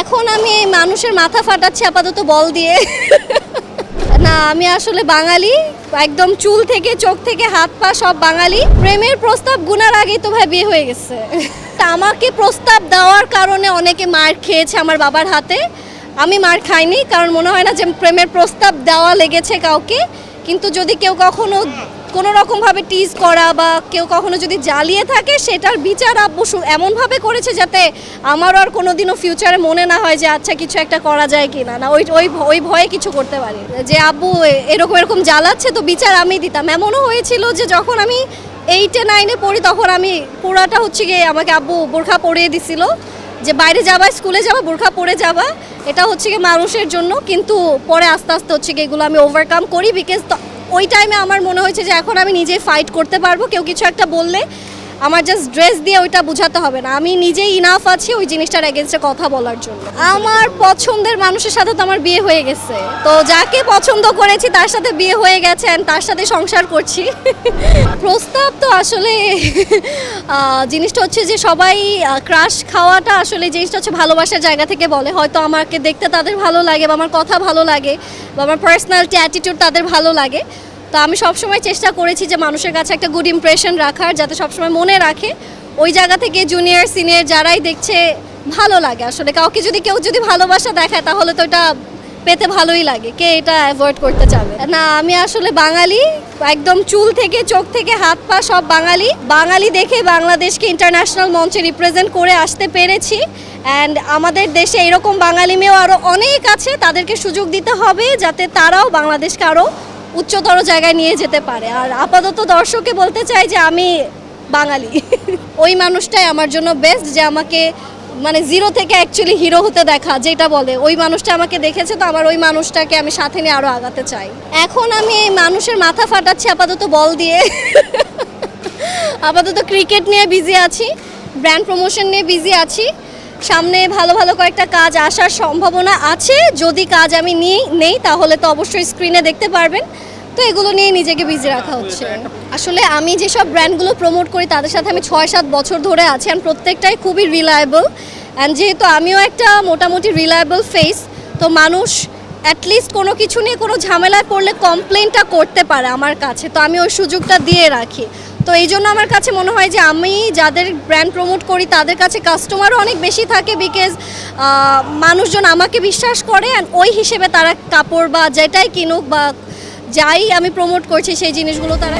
এখন আমি এই মানুষের মাথা ফাটাচ্ছি আপাতত বল দিয়ে। না, আমি আসলে বাঙালি। একদম চুল থেকে, চোখ থেকে, হাত পা সব বাঙালি। প্রেমের প্রস্তাব গুনার আগেই তো ভাই বিয়ে হয়ে গেছে। আমাকে প্রস্তাব দেওয়ার কারণে অনেকে মার খেয়েছে আমার বাবার হাতে। আমি মার খাইনি, কারণ মনে হয় না যে প্রেমের প্রস্তাব দেওয়া লেগেছে কাউকে। কিন্তু যদি কেউ কখনো কোনো রকমভাবে টিজ করা বা কেউ কখনো যদি জ্বালিয়ে থাকে, সেটার বিচার আব্বু এমনভাবে করেছে যাতে আমার আর কোনোদিনও ফিউচারে মনে না হয় যে আচ্ছা কিছু একটা করা যায় কি না না ওই ওই ওই ভয়ে কিছু করতে পারি যে আব্বু এরকম এরকম জ্বালাচ্ছে তো বিচার আমি দিতাম। এমনও হয়েছিল যে যখন আমি এইটে নাইনে পড়ি, তখন আমি পুরাটা হচ্ছে গিয়ে আমাকে আব্বু বোরখা পরিয়ে দিছিল যে বাইরে যাবা, স্কুলে যাবা, বোরখা পরে যাবা। এটা হচ্ছে গিয়ে মানুষের জন্য। কিন্তু পরে আস্তে আস্তে হচ্ছে গিয়ে এগুলো আমি ওভারকাম করি বিকজ ওই টাইমে আমার মনে হয়েছে যে এখন আমি নিজেই ফাইট করতে পারব, কেউ কিছু একটা বললে আমার জাস্ট ড্রেস দিয়ে ওইটা বোঝাতে হবে না। আমি নিজেই ইনাফ আছি ওই জিনিসটার এগেনস্টে কথা বলার জন্য। আমার পছন্দের মানুষের সাথে তো আমার বিয়ে হয়ে গেছে। তো যাকে পছন্দ করেছি তার সাথে বিয়ে হয়ে গেছে অ্যান্ড তার সাথে সংসার করছি। প্রস্তাব তো আসলে জিনিসটা হচ্ছে যে সবাই ক্রাশ খাওয়াটা আসলে জিনিসটা হচ্ছে ভালোবাসার জায়গা থেকে বলে। হয়তো আমাকে দেখতে তাদের ভালো লাগে বা আমার কথা ভালো লাগে বা আমার পার্সোনালিটি অ্যাটিটিউড তাদের ভালো লাগে। তো আমি সবসময় চেষ্টা করেছি যে মানুষের কাছে একটা গুড ইমপ্রেশন রাখার, যাতে সবসময় মনে রাখে। ওই জায়গা থেকে জুনিয়র সিনিয়র যারাই দেখছে ভালো লাগে। আসলে কাউকে যদি কেউ যদি ভালোবাসা দেখায়, তাহলে তো এটা পেতে ভালোই লাগে, কে এটা অ্যাভয়েড করতে চাবে? না, আমি আসলে বাঙালি, একদম চুল থেকে, চোখ থেকে, হাত পা সব বাঙালি। বাঙালি দেখে বাংলাদেশকে ইন্টারন্যাশনাল মঞ্চে রিপ্রেজেন্ট করে আসতে পেরেছি। অ্যান্ড আমাদের দেশে এরকম বাঙালি মেয়েও আরও অনেক আছে, তাদেরকে সুযোগ দিতে হবে যাতে তারাও বাংলাদেশকে আরও উচ্চতর জায়গায় নিয়ে যেতে পারে। আর আপাতত দর্শককে বলতে চাই যে আমি বাঙালি। ওই মানুষটাই আমার জন্য বেস্ট যে আমাকে মানে জিরো থেকে অ্যাকচুয়ালি হিরো হতে দেখা, যেটা বলে, ওই মানুষটা আমাকে দেখেছে তো আমার ওই মানুষটাকে আমি সাথে নিয়ে আরও আগাতে চাই। এখন আমি এই মানুষের মাথা ফাটাচ্ছি আপাতত বল দিয়ে। আপাতত ক্রিকেট নিয়ে বিজি আছি ব্র্যান্ড প্রমোশন নিয়ে বিজি আছি। সামনে ভালো ভালো কয়েকটা কাজ আসার সম্ভাবনা আছে, যদি কাজ আমি নিই, নেই, তাহলে তো অবশ্যই স্ক্রিনে দেখতে পারবেন। তো এগুলো নিয়ে নিজেকে বিজি রাখা হচ্ছে। আসলে আমি যেসব ব্র্যান্ডগুলো প্রমোট করি, তাদের সাথে আমি ছয় সাত বছর ধরে আছি অ্যান্ড প্রত্যেকটাই খুবই রিলায়েবল অ্যান্ড যেহেতু আমিও একটা মোটামুটি রিলায়েবল ফেস তো মানুষ অ্যাটলিস্ট কোনো কিছু নিয়ে কোনো ঝামেলায় পড়লে কমপ্লেনটা করতে পারে আমার কাছে। তো আমি ওই সুযোগটা দিয়ে রাখি। তো এই জন্য আমার কাছে মনে হয় যে আমি যাদের ব্র্যান্ড প্রমোট করি, তাদের কাছে কাস্টমারও অনেক বেশি থাকে বিকজ মানুষজন আমাকে বিশ্বাস করে অ্যান্ড ওই হিসেবে তারা কাপড় বা যেটাই কিনুক বা যাই আমি প্রমোট করছি সেই জিনিসগুলো তারা